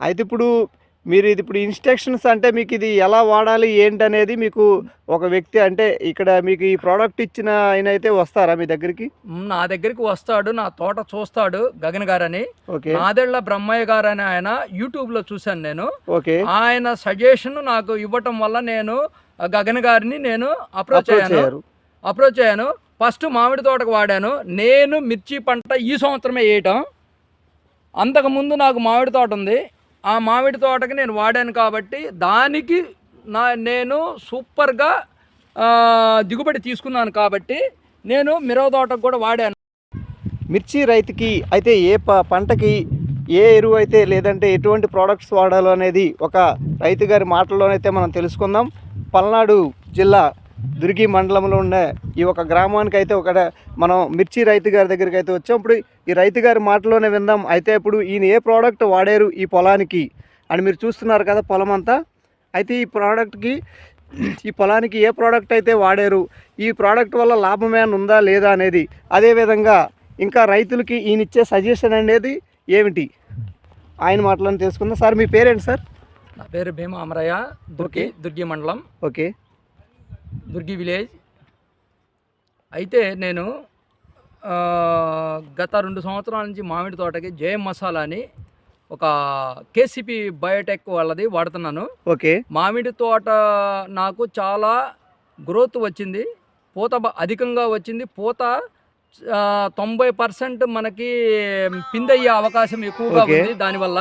అయితే ఇప్పుడు మీరు ఇది ఇప్పుడు ఇన్స్ట్రక్షన్స్ అంటే మీకు ఇది ఎలా వాడాలి ఏంటి అనేది మీకు ఒక వ్యక్తి అంటే ఇక్కడ మీకు ఈ ప్రోడక్ట్ ఇచ్చిన ఆయన అయితే వస్తారా మీ దగ్గరికి? నా దగ్గరికి వస్తాడు నా తోట చూస్తాడు గగన్ గారని. ఓకే. నాదెళ్ళ బ్రహ్మయ్య గారు అని ఆయన యూట్యూబ్లో చూశాను నేను. ఓకే. ఆయన సజెషన్ నాకు ఇవ్వటం వల్ల నేను గగన్ గారిని నేను అప్రోచ్ అయ్యాను. అప్రోచ్ అయ్యాను. ఫస్ట్ మామిడి తోటకు వాడాను. నేను మిర్చి పంట ఈ సంవత్సరమే వేయటం. అంతకుముందు నాకు మామిడి తోట ఉంది. ఆ మామిడి తోటకి నేను వాడాను కాబట్టి దానికి నా నేను సూపర్గా దిగుబడి తీసుకున్నాను కాబట్టి నేను మిరవ తోటకు కూడా వాడాను. మిర్చి రైతుకి అయితే ఏ ప పంటకి ఏ ఎరువు అయితే లేదంటే ఎటువంటి ప్రోడక్ట్స్ వాడాలో అనేది ఒక రైతు గారి మాటల్లోనైతే మనం తెలుసుకుందాం. పల్నాడు జిల్లా దుర్గి మండలంలో ఉండే ఈ ఒక గ్రామానికి అయితే ఒక మనం మిర్చి రైతు గారి దగ్గరికి అయితే వచ్చాం. ఇప్పుడు ఈ రైతు గారి మాటలోనే విందాం. అయితే ఇప్పుడు ఈయన ఏ ప్రోడక్ట్ వాడారు ఈ పొలానికి? అని మీరు చూస్తున్నారు కదా పొలం అంతా అయితే ఈ ప్రోడక్ట్కి ఈ పొలానికి ఏ ప్రోడక్ట్ అయితే వాడారు? ఈ ప్రోడక్ట్ వల్ల లాభం ఏమైనా ఉందా లేదా అనేది. అదేవిధంగా ఇంకా రైతులకి ఈయన ఇచ్చే సజెషన్ అనేది ఏమిటి? ఆయన మాటలను తెలుసుకుందాం సార్ మీ పేరేంటి సార్? నా పేరు భీమా అమరయ్య. దుర్గి దుర్గి మండలం. ఓకే. దుర్గి విలేజ్. అయితే నేను గత రెండు సంవత్సరాల నుంచి మామిడి తోటకి జయం మసాలా అని ఒక కేసీపీ బయోటెక్ వాళ్ళది వాడుతున్నాను. ఓకే. మామిడి తోట నాకు చాలా గ్రోత్ వచ్చింది. పూత అధికంగా వచ్చింది. పూత తొంభై పర్సెంట్ మనకి పిందె అయ్యే అవకాశం ఎక్కువగా. ఉంది దానివల్ల.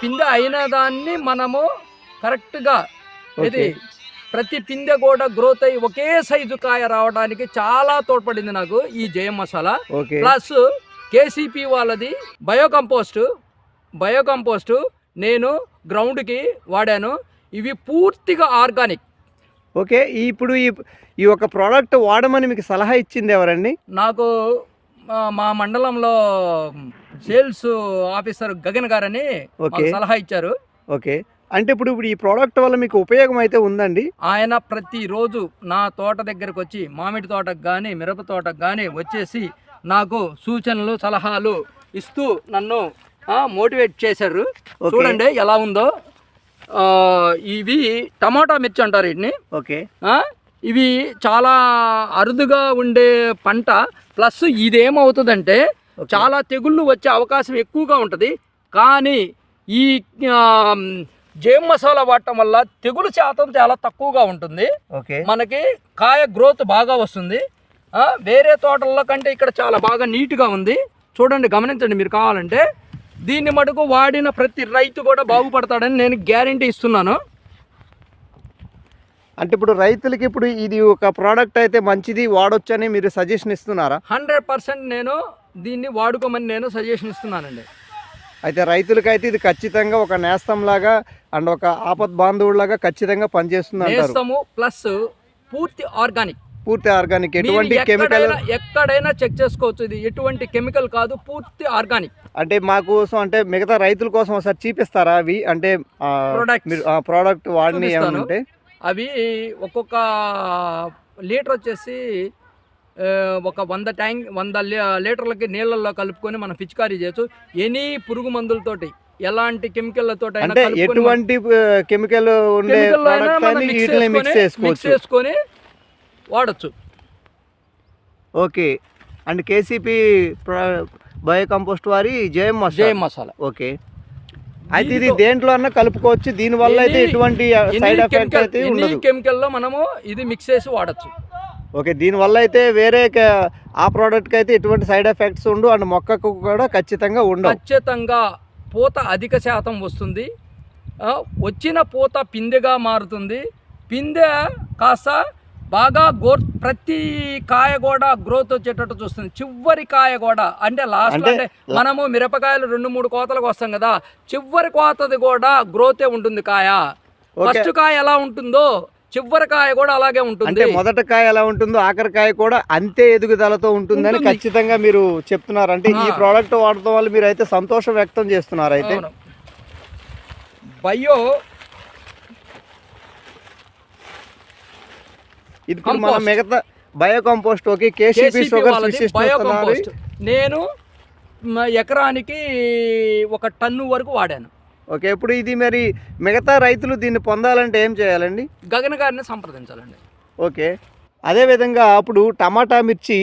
పిందె అయిన దాన్ని మనము కరెక్ట్గా ఇది. ప్రతి పిందె కూడా గ్రోత్ అయ్యి ఒకే సైజు కాయ రావడానికి చాలా తోడ్పడింది నాకు ఈ జయం మసాలా. ప్లస్ కేసీపీ వాళ్ళది బయో కంపోస్ట్ బయో కంపోస్ట్ నేను గ్రౌండ్కి వాడాను. ఇవి పూర్తిగా ఆర్గానిక్. ఓకే ఇప్పుడు ఈ ఈ ఒక ప్రోడక్ట్ వాడమని మీకు సలహా ఇచ్చింది ఎవరండి? నాకు మా మండలంలో సేల్స్ ఆఫీసర్ గగన్ గారని సలహా ఇచ్చారు. ఓకే. అంటే ఇప్పుడు ఇప్పుడు ఈ ప్రోడక్ట్ వల్ల మీకు ఉపయోగం అయితే ఉందండి? ఆయన ప్రతిరోజు నా తోట దగ్గరకు వచ్చి మామిడి తోటకు కానీ మిరప తోటకు కానీ వచ్చేసి నాకు సూచనలు సలహాలు ఇస్తూ నన్ను మోటివేట్ చేశారు. చూడండి ఎలా ఉందో. ఇవి టమాటా మిర్చి అంటారు వీటిని. ఓకే. ఇవి చాలా అరుదుగా ఉండే పంట. ప్లస్ ఇదేమవుతుందంటే చాలా తెగుళ్ళు వచ్చే అవకాశం ఎక్కువగా ఉంటుంది. కానీ ఈ జేమ్ మసాలా వాడటం వల్ల తెగులు శాతం చాలా తక్కువగా ఉంటుంది. ఓకే. మనకి కాయ గ్రోత్ బాగా వస్తుంది. వేరే తోటల్లో కంటే ఇక్కడ చాలా బాగా నీట్గా ఉంది. చూడండి గమనించండి మీరు కావాలంటే. దీన్ని మటుకు వాడిన ప్రతి రైతు కూడా బాగుపడతాడని నేను గ్యారంటీ ఇస్తున్నాను. అంటే ఇప్పుడు రైతులకి ఇప్పుడు ఇది ఒక ప్రోడక్ట్ అయితే మంచిది వాడొచ్చని మీరు సజెషన్ ఇస్తున్నారా? హండ్రెడ్ పర్సెంట్ నేను దీన్ని వాడుకోమని నేను సజెషన్ ఇస్తున్నానండి. అయితే రైతులకైతే ఇది ఖచ్చితంగా ఒక నేస్తం లాగా అండ్ ఒక ఆపద్ బాంధవుడిలాగా ఖచ్చితంగా పనిచేస్తుంది నేస్తము ప్లస్ పూర్తి ఆర్గానిక్. పూర్తి ఆర్గానిక్. ఎటువంటి కెమికల్? ఎక్కడైనా చెక్ చేసుకోవచ్చు ఇది. ఎటువంటి కెమికల్ కాదు పూర్తి ఆర్గానిక్. అంటే మా కోసం అంటే మిగతా రైతుల కోసం ఒకసారి చూపిస్తారా అవి? అంటే ప్రోడక్ట్ వాడిని ఉంటే అవి ఒక్కొక్క లీటర్ వచ్చేసి ఒక వంద ట్యాంక్ వంద లీటర్లకి నీళ్ళల్లో కలుపుకొని మనం పిచికారీ చేయొచ్చు. ఎనీ పురుగు మందులతోటి ఎలాంటి కెమికల్లతో అంటే ఎటువంటి కెమికల్ ఉండే మిక్స్ చేసుకొని వాడచ్చు. Okay. And KCP bio compost వారి జేఎం జయం మసాలా. ఓకే. అయితే ఇది దేంట్లో అన్నా కలుపుకోవచ్చు. దీని వల్ల అయితే ఎటువంటి సైడ్ ఎఫెక్ట్ అయితే కెమికల్లో మనము ఇది మిక్స్ చేసి వాడచ్చు. ఓకే దీని వల్ల అయితే వేరే ఆ ప్రోడక్ట్కి అయితే ఎటువంటి సైడ్ ఎఫెక్ట్స్ ఉండు అండ్ మొక్కకు కూడా ఖచ్చితంగా ఉండవు. ఖచ్చితంగా పూత అధిక శాతం వస్తుంది. వచ్చిన పూత పిందెగా మారుతుంది. పిందె కాస్త బాగా గోర్ ప్రతి కాయ కూడా గ్రోత్ వచ్చేటట్టు చూస్తుంది. చివరి కాయ కూడా అంటే లాస్ట్ అంటే మనము మిరపకాయలు రెండు మూడు కోతలకు వస్తాం కదా చివరి కోతది కూడా గ్రోతే ఉంటుంది కాయ. ఫస్ట్ కాయ ఎలా ఉంటుందో చివరి కాయ కూడా అలాగే అంటే ఉంటుంది మొదట కాయ ఎలా ఉంటుందో ఆఖరి కాయ కూడా అంతే ఎదుగుదలతో ఉంటుందని ఉంటుంది. ఖచ్చితంగా మీరు చెప్తున్నారు అంటే ఈ. ప్రోడక్ట్ వాడటం వల్ల మీరు అయితే సంతోషం వ్యక్తం చేస్తున్నారు అయితే. బయో ఇది మనం. మిగతా bio compost okay KCP sugar నేను మ- ఎకరానికి ఒక టన్ను వరకు వాడాను ఓకే ఇప్పుడు ఇది మరి మిగతా రైతులు దీన్ని పొందాలంటే ఏం చేయాలండి? గగన గారిని సంప్రదించాలండి. ఓకే అదేవిధంగా అప్పుడు టమాటా మిర్చి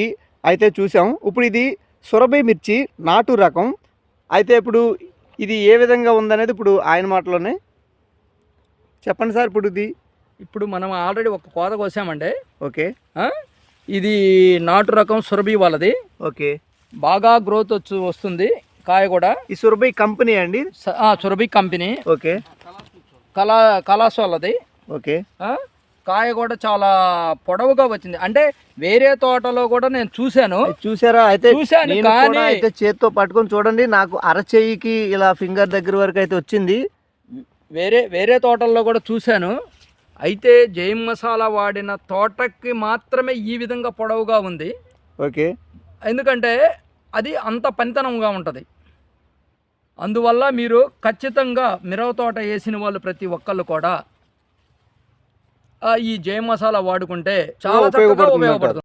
అయితే చూసాం. ఇప్పుడు ఇది సురభి మిర్చి నాటు రకం. అయితే ఇప్పుడు ఇది ఏ విధంగా ఉందనేది ఇప్పుడు ఆయన మాటలోనే చెప్పండి సార్ ఇప్పుడు ఇది. ఇప్పుడు మనం ఆల్రెడీ ఒక కోత కోసామండి. ఓకే? ఇది నాటు రకం సురభి వాళ్ళది. ఓకే. బాగా గ్రోత్ వచ్చి వస్తుంది. కాయ కూడా. ఈ సురభి కంపెనీ అండి? సురభి కంపెనీ. ఓకే. కళా కళాస్ వాళ్ళది. ఓకే? కాయ కూడా చాలా పొడవుగా వచ్చింది. అంటే వేరే తోటలో కూడా నేను చూశాను. చూసారా అయితే చూశాను కానీ- అయితే చేత్తో పట్టుకొని చూడండి. నాకు అరచెయ్యికి ఇలా ఫింగర్ దగ్గర వరకు అయితే వచ్చింది. వేరే వేరే తోటల్లో కూడా చూశాను. అయితే జైన్ మసాలా వాడిన తోటకి మాత్రమే ఈ విధంగా పొడవుగా ఉంది. ఓకే. ఎందుకంటే అది అంత పనితనంగా ఉంటుంది. అందువల్ల మీరు ఖచ్చితంగా మిరవ తోట వేసిన వాళ్ళు ప్రతి ఒక్కళ్ళు కూడా ఈ జై మసాలా వాడుకుంటే చాలా చక్కగా ఉపయోగపడుతుంది.